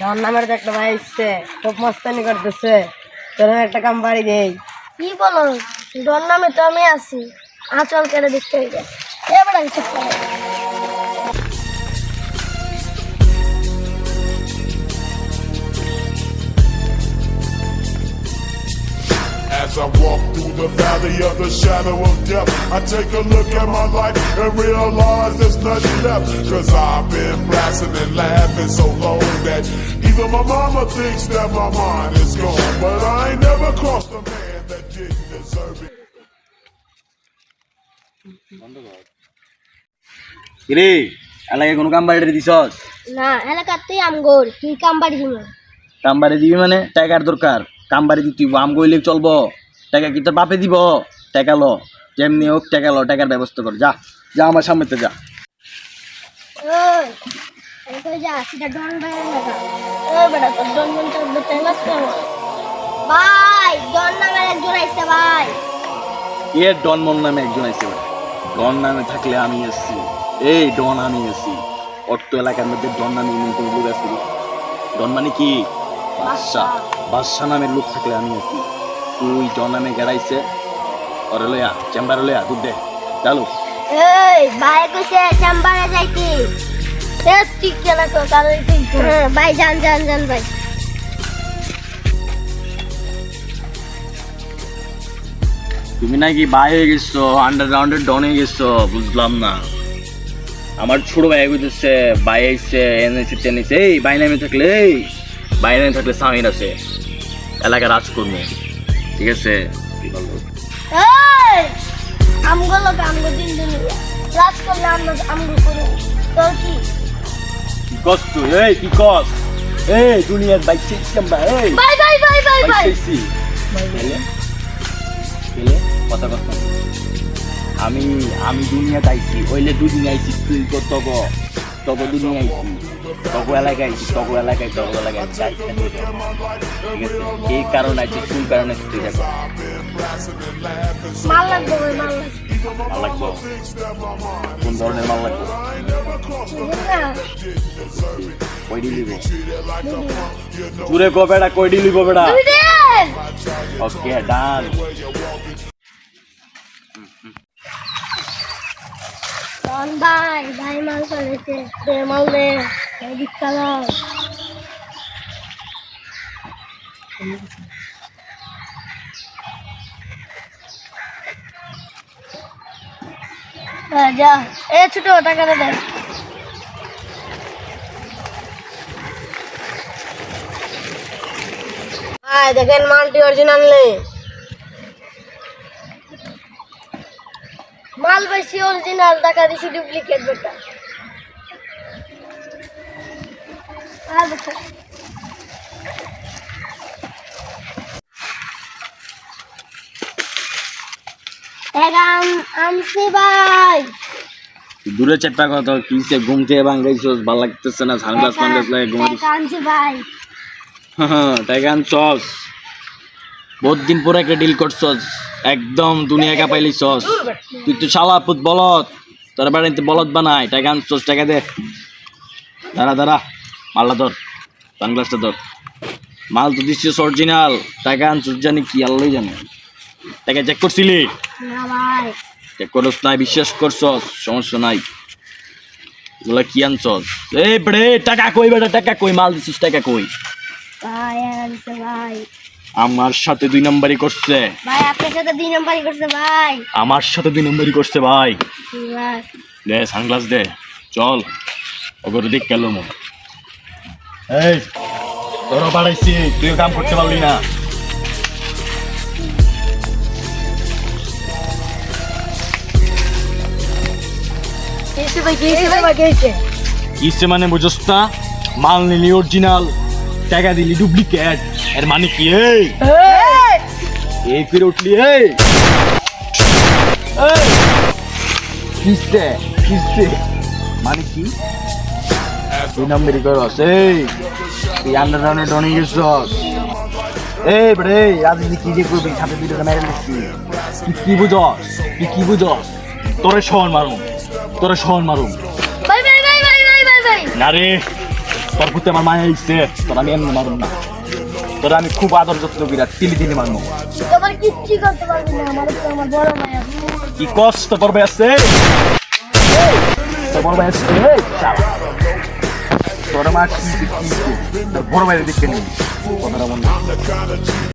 ধন নামের তো একটা ভাই এসছে, খুব মস্তানি করতেছে। তোর একটা কাম বাড়ি দেই। কি বলো? ডর নামে তো আমি আছি। আচল কেটে দেখতে এবার আমি চুপ I walk through the valley of the shadow of death, I take a look at my life and realize there's nothing left. Cause I've been blasting and laughing so long that even my mama thinks that my mind is gone. But I ain't never crossed a man that didn't deserve it. কিরে এলাকায় কোনো কাম বাড়ি দিছস না এলাকাতেই আমগোর কি কাম বাড়ি দিব কাম বাড়ি দিবি মানে টাকার দরকার কাম বাড়ি দিতে আম গইলে চলবো টাকা কি তোর বাপে দিব? টাকা লো। যেমনি হোক টাকা লো টাকার ব্যবস্থা কর যা। যা আমার সামনেতে যা। এ ডন মন নামে একজন আছে ডন নামে থাকলে আমি এসছি এই ডন আমি এসছি এলাকার মধ্যে ডন নামে লোক ডন মানে কি? বাদশাহ। বাদশাহ নামের লোক থাকলে আমি আছি। তুই ডন গেড়াইছে। ওরে লইয়া চেম্বারে লইয়া দুধ দে। চালু। এই ভাই কইছে চেম্বারে যাইতি। এ ঠিক কেন তো কারণ তুই ভাই যান যান যান ভাই। তুমি নাকি বাই হয়ে গেছো আন্ডারগ্রাউন্ডের ডন হয়ে গেছো বুঝলাম না। আমার ছোট ভাই বুঝতেছে বাই আইসে এনেছে টেনেছে। এই বাই নামে থাকলে এই বাই নামে থাকলে সামির আছে। এলাকার রাজকর্ম। ঠিক আছে? কি বলব এই আমগুলো আমগো দিন দিন রাত করলে আমরা আমগো করে তোর কি? কি কস এই কি কস? এই দুনিয়ার বাইক শিখছিলাম বা এই। বাই বাই বাই বাই বাই। শিখছি খেলে খেলে কথা কথা আমি আমি দুনিয়াতে আইছি ওইলে দুদিন আইছি তুই তো তব তব দুদিন আইছি। তব এলাকায় আইছি তব এলাকায় তব এলাকায় যাব। ঠিক আছে? এই কারণে আইছি কোন কারণে তুই যাব মাল লাগবে মাল মাল লাগবো? কোন ধরনের মাল লাগবো? কয়ডি লিব। জুড়ে কো বেড়া কয়ডি লিব বেড়া। ওকে ডান। ভাই। ভাই মাল চলেছে মাল দে। যা। এ, ছোট, টাকাটা দে। ভাই দেখেন মালটি অরিজিনাল নেই মাল বেশি অরিজিনাল টাকা দিছি ডুপ্লিকেট বেটা আর বেটা এগাম আমসি ভাই দূরে চারটা কথা কিসে ঘুম থেকে ভাঙ্গাইছস ভালো লাগতেছে না, সানগ্লাস ফানগ্লাস লাগে ঘুমাই টাকা আনছি ভাই টাকা আনছস বহুত দিন পরে একটা ডিল করছস। একদম দুনিয়া কাঁপাইলিছস তুই তো শালা পুত বলত তোর বাড়িতে বলত বানাই টাকা আনছস টাকা দে। দাঁড়া দাঁড়া। মালটা ধর সানগ্লাসটা ধর। মাল তো দিচ্ছিস অরিজিনাল টাকা আনছস জানি কি আল্লাহ জানে। টাকা চেক করছিলি? চেক করস নাই বিশ্বাস করছস সমস্যা নাই। এগুলা কি আনছস? এই বেড়ে টাকা কই বেটা টাকা কই মাল দিছিস টাকা কই? আমার সাথে দুই নম্বরই করছে। ভাই আপনার সাথে দুই নম্বরই করছে ভাই। আমার সাথে দুই নম্বরই করছে ভাই। দে সানগ্লাস দে। চল ওগর দেখ গেল মন। এই তোরও বাড়াইছি তুইও কাম করতে পারলি না। কিসে মানে বুঝস না? মাল নিলি অরিজিনাল টাকা দিলি ডুপ্লিকেট এর মানে কি এই? এই! ফিরে উঠলি এই? এই! কিসে কিসে মানে কি? দুই নম্বরই করস এই। তুই আন্ডারগ্রাউন্ডে ডনে গেছস। এই bre আজ কি যে করবি সাথে ভিডিওটা মেরে তুই কি বুঝস? তুই কি বুঝস? তোরে শহর মারুম তোরে শহর মারুম। ভাই ভাই ভাই ভাই ভাই ভাই ভাই না রে তোর প্রতি আমার মায়া হইছে তোর আমি এমনি মারুম না। তোর আমি খুব আদর যত্ন করি আর তিলি তিলি মারবো তোমার কিচ্ছু করতে পারবি না আমার তো আমার বড় আছে কি কষ্ট ভাই আছে? তোর বড় ভাই আছে? চালা। তোর মা কি